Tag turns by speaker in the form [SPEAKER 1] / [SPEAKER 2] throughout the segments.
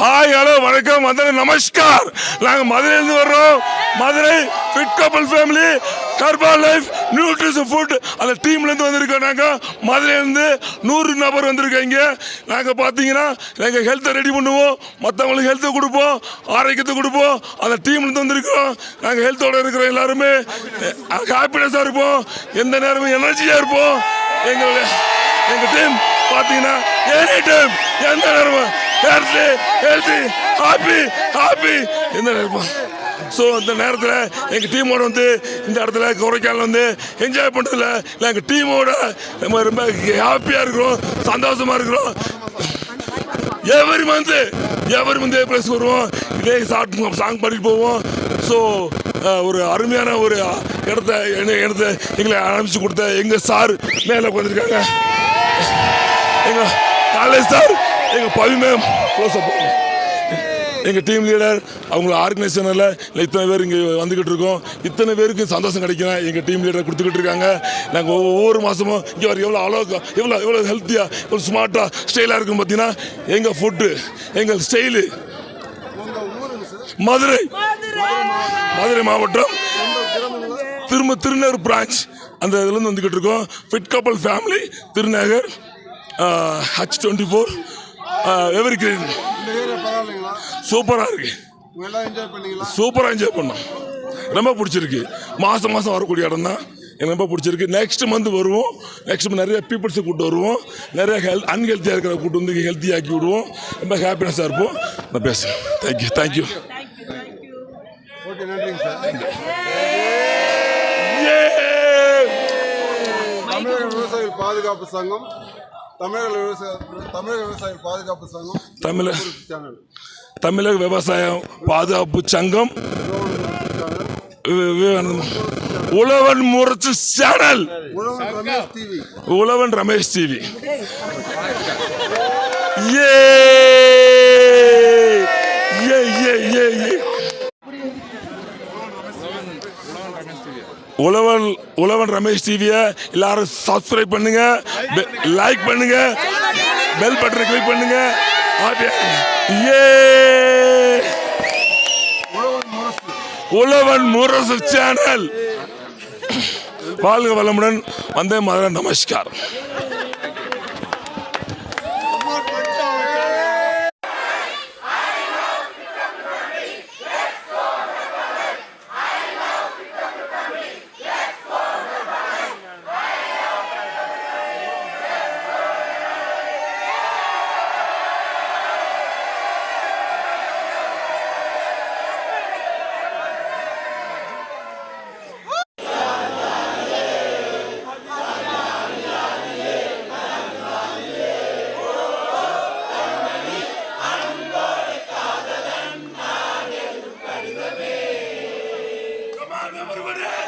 [SPEAKER 1] Hi hello வணக்கம் மதுரை நமஸ்கார். நாங்கள் மதுரையிலேருந்து வர்றோம். மதுரை ஃபிட் கப்பல் ஃபேமிலி கர்பா லைஃப் நியூட்ரிஷன் ஃபுட் அந்த டீம்லேருந்து வந்திருக்கோம் நாங்கள் மதுரையிலேருந்து நூறு நபர் வந்திருக்கீங்க. நாங்கள் பார்த்தீங்கன்னா எங்கள் ஹெல்த்தை ரெடி பண்ணுவோம். மற்றவங்களுக்கு ஹெல்த்தை கொடுப்போம். ஆரோக்கியத்தை கொடுப்போம். அந்த டீம்லேருந்து வந்திருக்கோம். நாங்கள் ஹெல்த்தோட இருக்கிற எல்லாருமே ஹாப்பினஸாக இருப்போம். எந்த நேரமும் எனர்ஜியாக இருப்போம். எங்களுடைய எங்கள் டீம் பார்த்தீங்கன்னா எனி டைம் எந்த நேரமும் ஹெல்த்தி ஹெல்த்தி ஹாப்பி ஹாப்பி எந்த நேரமும். ஸோ இந்த நேரத்தில் எங்கள் டீமோட வந்து இந்த இடத்துல கொடைக்கானல் வந்து என்ஜாய் பண்ணுறதுல இல்லை எங்கள் டீமோட நம்ம ரொம்ப ஹாப்பியாக இருக்கிறோம் சந்தோஷமாக இருக்கிறோம். Every month every month plus வருவோம் இதே சாப்பிட்டு சாங் பாடிட்டு போவோம். ஸோ ஒரு அருமையான ஒரு இடத்த என்ன- இடத்த எங்களை அனுப்பிச்சு கொடுத்த எங்கள் சார் மேலே உட்காந்துருக்காங்க எங்கள் காலேஜ் சார் எங்கள் பவி மேம் க்ளோஸ் அப் எங்கள் டீம் லீடர் அவங்கள ஆர்கனைசேஷனில் இத்தனை பேர் இங்கே வந்துக்கிட்டு இருக்கோம். இத்தனை பேருக்கு சந்தோஷம் கிடைக்கும் எங்கள் டீம் லீடர் கொடுத்துக்கிட்டு இருக்காங்க. நாங்கள் ஒவ்வொரு மாதமும் இங்கே வர எவ்வளோ அழகா எவ்வளோ எவ்வளோ ஹெல்த்தியாக எவ்வளோ ஸ்மார்ட்டாக ஸ்டைலாக இருக்கும் பார்த்தீங்கன்னா எங்கள் ஃபுட்டு எங்கள் ஸ்டைலு மதுரை. மதுரை மாவட்டம். திரும்ப திருநகர் பிரான்ச் அந்த இதுலேருந்து வந்துக்கிட்டு இருக்கோம். ஃபிட் கப்பல் family Thirunagar H twenty four every green சூப்பராக இருக்கு. சூப்பராக என்ஜாய் பண்ணோம். ரொம்ப பிடிச்சிருக்கு. மாதம் மாதம் வரக்கூடிய இடம் தான். எனக்கு ரொம்ப பிடிச்சிருக்கு. நெக்ஸ்ட் மந்த் வருவோம். நெக்ஸ்ட் மந்த் நிறைய பீப்புள்ஸை கூப்பிட்டு வருவோம். நிறைய ஹெல்த் அன்ஹெல்த்தியாக இருக்கிற கூட்டு வந்து ஹெல்த்தி ஆக்கி விடுவோம். ரொம்ப ஹாப்பினஸாக இருப்போம். நான் பேசுகிறேன் thank you thank you
[SPEAKER 2] okay நன்றிங்க சார். தமிழக விவசாயிகள் பாதுகாப்பு சங்கம் தமிழக விவசாய தமிழக பாதுகாப்பு சங்கம்
[SPEAKER 1] தமிழ
[SPEAKER 2] சேனல்.
[SPEAKER 1] தமிழக விவசாயம் பாதுகாப்பு சங்கம் Uzhavan Murasu channel.
[SPEAKER 2] Uzhavan Ramesh TV
[SPEAKER 1] Uzhavan Ramesh TV ஏ ஏ ஏ ஏ ஏ உழவன் உழவன் ரமேஷ் டிவியை எல்லாரும் சப்ஸ்கிரைப் பண்ணுங்க. லைக் பண்ணுங்க. பெல் பட்டனை கிளிக் பண்ணுங்க. ஏ
[SPEAKER 2] உழவன் முரசு
[SPEAKER 1] சேனல் வாழ்க வளமுடன் வந்தே மதுரை நமஸ்கார் Number one.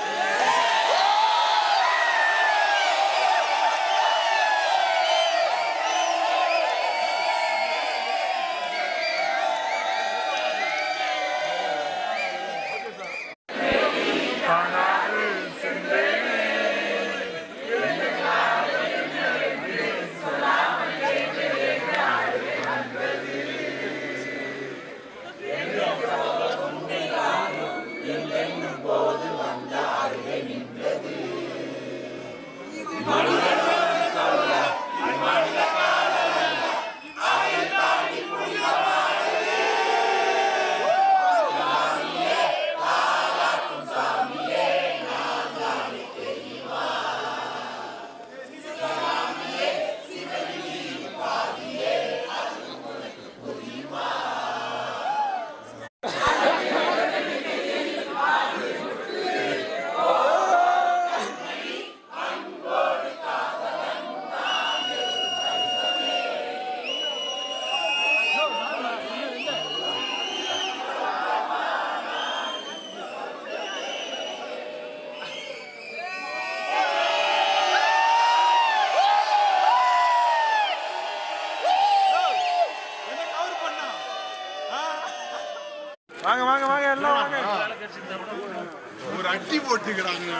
[SPEAKER 1] வாங்க வாங்க வாங்க எல்லாம் வாங்க.
[SPEAKER 2] ஒரு அட்டி போட்டுக்கிறாங்க.